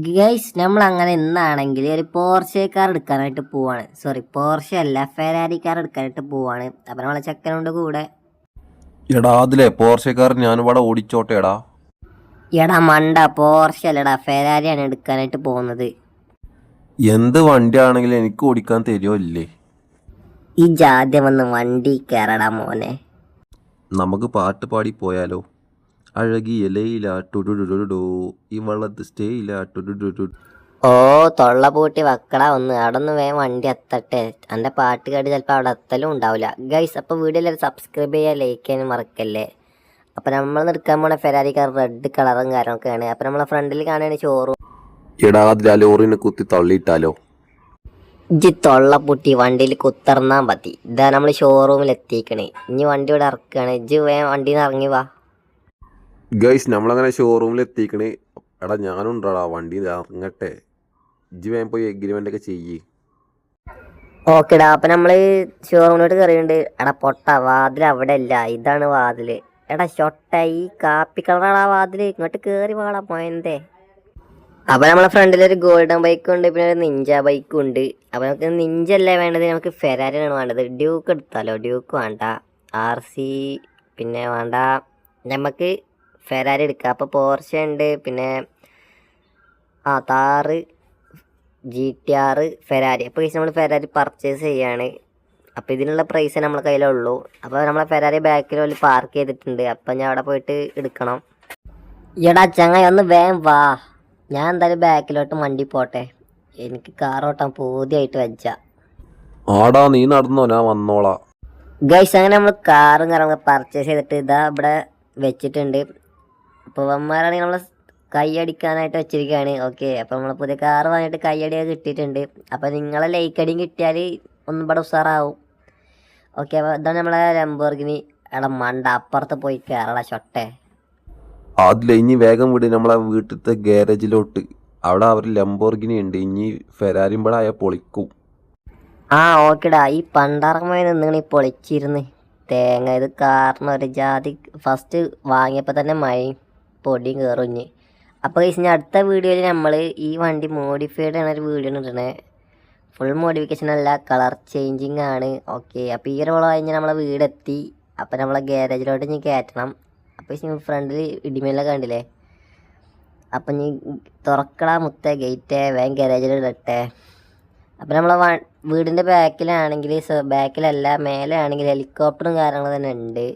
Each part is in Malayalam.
ഗൈസ് നമ്മൾ അങ്ങനെ ഇന്നാണെങ്കിൽ ഒരു പോർഷെ കാർ എടുക്കാനായിട്ട് പോവാണ്. സോറി പോർഷെ അല്ല ഫെരാരി കാർ എടുക്കാനായിട്ട് പോവാണ്. അപ്പം നമ്മളെ ചെക്കനുണ്ട് കൂടെ. എടാ അതിലെ കാർ ഞാനിവിടെ ഓടിച്ചോട്ടെ എടാ എടാ മണ്ട പോർഷെ അല്ലടാ ഫെരാരിയാണ് എടുക്കാനായിട്ട് പോകുന്നത്. എന്ത് വണ്ടിയാണെങ്കിലും എനിക്ക് ഓടിക്കാൻ തരുമോ ഇല്ലേ? ഈ ജാദ്യം വന്ന് വണ്ടി കയറടാ മോനെ. നമുക്ക് പാട്ട് പാടി പോയാലോ? അഴകിയ ലൈല ടുടുടുടുടോ ഈ വള്ളത്ത് സ്റ്റേയില ടുടുടുടു ഓ തൊള്ള പൂട്ടി വെക്കടാ ഒന്ന്. അവിടെ ഒന്ന് വേഗം വണ്ടി എത്തട്ടെ. എന്റെ പാട്ട് കേട്ട് ചിലപ്പോൾ അവിടെ എത്തലും ഉണ്ടാവില്ല. ഗൈസ് അപ്പോൾ വീഡിയോയിൽ സബ്സ്ക്രൈബ് ചെയ്യുക ലൈക്ക് ചെയ്യാൻ മറക്കല്ലേ? അപ്പോൾ നമ്മൾ നിൽക്കാൻ പോണ ഫെരാരി കാർ റെഡ് കളറും കാര്യമൊക്കെയാണ് അപ്പോൾ നമ്മളെ ഫ്രണ്ടിൽ കാണുകയാണ് ചോറും എടാ അതിലെ ലോറിനെ കുത്തി തള്ളിയിട്ടാലോ? ഇജ്ജി തൊള്ള പൂട്ടി വണ്ടിയിൽ കുത്തർന്നാ മതി. ഇതാ നമ്മൾ ഷോറൂമിൽ എത്തിക്കണേ ഇനി വണ്ടി ഇവിടെ ഇറക്കുകയാണ് ഇജ്ജ് വേഗം വണ്ടിയിൽ നിന്ന് ഇറങ്ങി വാ. ഗൈസ് നമ്മളങ്ങനെ ഷോറൂമിൽ എത്തിക്കണേ എടാ ഞാനുണ്ടടാ വണ്ടി ഇറങ്ങട്ടെ. ഇജ്ജ് വേഗം പോയി എഗ്രിമെന്റ് ഒക്കെ ചെയ്യ്. ഓക്കെടാ അപ്പൊ നമ്മൾ ഷോറൂമിലോട്ട് കയറിയുണ്ട് എടാ പൊട്ട വാതിൽ അവിടെ ഇല്ല ഇതാണ് വാതിൽ. എടാ ഷൊട്ട ഈ കാപ്പി കളറാടാ വാതിൽ. ഇങ്ങോട്ട് കേറി വാടാ പോയന്തേ. അപ്പൊ നമ്മളെ ഫ്രണ്ടിൽ ഒരു ഗോൾഡൻ ബൈക്കും ഉണ്ട് പിന്നെ ഒരു നിഞ്ച ബൈക്കും ഉണ്ട് അപ്പൊ നമുക്ക് നിഞ്ച അല്ലേ വേണ്ടത്? നമുക്ക് ഫെരാരിയാണ് വേണ്ടത്. ഡ്യൂക്ക് എടുത്താലോ? ഡ്യൂക്ക് വേണ്ട. ആർ സി പിന്നെ വേണ്ട. നമുക്ക് ഫെരാരി എടുക്കുക അപ്പോൾ പോർഷ ഉണ്ട് പിന്നെ ആ താറ് ജി ടി ആറ് ഫെരാരി അപ്പോൾ നമ്മൾ ഫെരാരി പർച്ചേസ് ചെയ്യാണ്. അപ്പോൾ ഇതിനുള്ള പ്രൈസ് നമ്മൾ നമ്മളെ കയ്യിലുള്ളൂ. അപ്പോൾ നമ്മളെ ഫെരാരി ബാക്കിൽ ഒരു പാർക്ക് ചെയ്തിട്ടുണ്ട്. അപ്പം ഞാൻ അവിടെ പോയിട്ട് എടുക്കണം. എടാ ചങ്ങായി ഒന്ന് വേം വാ. ഞാൻ എന്തായാലും ബാക്കിലോട്ട് മണ്ടി പോട്ടെ. എനിക്ക് കാർ ഓട്ടാൻ പൂതിയായിട്ട് വെച്ച ആടാ നീ നടന്നോ? ഞാൻ വന്നോളാ. ഗൈസ് അങ്ങനെ നമ്മൾ കാറും കാര്യങ്ങളൊക്കെ പർച്ചേസ് ചെയ്തിട്ട് ഇതാ ഇവിടെ വെച്ചിട്ടുണ്ട്. അപ്പോൾ വന്മാരാണെങ്കിൽ നമ്മൾ കൈയടിക്കാനായിട്ട് വെച്ചിരിക്കുകയാണ് ഓക്കെ അപ്പോൾ നമ്മൾ പുതിയ കാർ വാങ്ങിയിട്ട് കൈയടിയൊക്കെ കിട്ടിയിട്ടുണ്ട്. അപ്പോൾ നിങ്ങളെ ലൈക്ക് അടിയും കിട്ടിയാൽ ഒന്നും ഇവിടെ ഉസാറാവും ഓക്കെ അപ്പോൾ ഇതാണ് നമ്മളെ ലംബോർഗിനി എടാ മണ്ട അപ്പുറത്ത് പോയി കയറടാ ഷൊട്ടെ അതിലെ ഇനി വേഗം വിട്. നമ്മളെ വീട്ടിലത്തെ ഗാരേജിലോട്ട് അവിടെ അവർ ലംബോർഗിനി ഉണ്ട്. ഇനി ഫെരാരിമ്പടായ പൊളിക്കും. ആ ഓക്കെടാ ഈ പണ്ടാറമായി നിന്നിങ്ങനെ പൊളിച്ചിരുന്ന്. തേങ്ങ ഇത് കാരണം ഒരു ജാതി. ഫസ്റ്റ് വാങ്ങിയപ്പോൾ തന്നെ മഴയും. പൊടിയും കയറും അപ്പോൾ ഇനി അടുത്ത വീഡിയോയിൽ നമ്മൾ ഈ വണ്ടി മോഡിഫൈഡ് ആണ് ഒരു വീഡിയോ ഇടണേ. ഫുൾ മോഡിഫിക്കേഷൻ അല്ല കളർ ചേഞ്ചിങ് ആണ്. ഓക്കെ അപ്പോൾ ഈ ഒരു കഴിഞ്ഞാൽ നമ്മളെ വീടെത്തി. അപ്പോൾ നമ്മളെ ഗ്യാരേജിലോട്ട് ഇനി കയറ്റണം അപ്പോൾ ഈ ഫ്രണ്ടിൽ ഇടിമേലൊക്കെ കണ്ടില്ലേ? അപ്പം നീ തുറക്കടാ മുത്ത ഗേറ്റ് വേഗം ഗ്യാരേജിൽ ഇടട്ടെ. അപ്പം നമ്മളെ വീടിന്റെ ബാക്കിലാണെങ്കിൽ ബാക്കിലല്ല മേലെ ആണെങ്കിൽ ഹെലികോപ്റ്ററും കാര്യങ്ങളും തന്നെ ഉണ്ട്.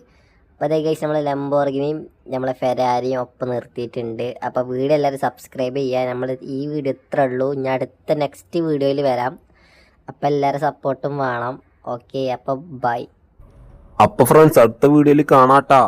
അപ്പോൾ അതേ കഴിച്ച് നമ്മൾ ലംബോർഗിനെയും നമ്മളെ ഫെരാരിയും ഒപ്പം നിർത്തിയിട്ടുണ്ട്. അപ്പോൾ വീഡിയോ എല്ലാവരും സബ്സ്ക്രൈബ് ചെയ്യുക നമ്മൾ ഈ വീഡിയോ ഇത്ര ഉള്ളൂ. ഇനി അടുത്ത നെക്സ്റ്റ് വീഡിയോയിൽ വരാം. അപ്പോൾ എല്ലാവരും സപ്പോർട്ടും വേണം. ഓക്കെ അപ്പോൾ ബൈ അപ്പോൾ ഫ്രണ്ട്സ് അടുത്ത വീഡിയോയിൽ കാണാട്ടാ.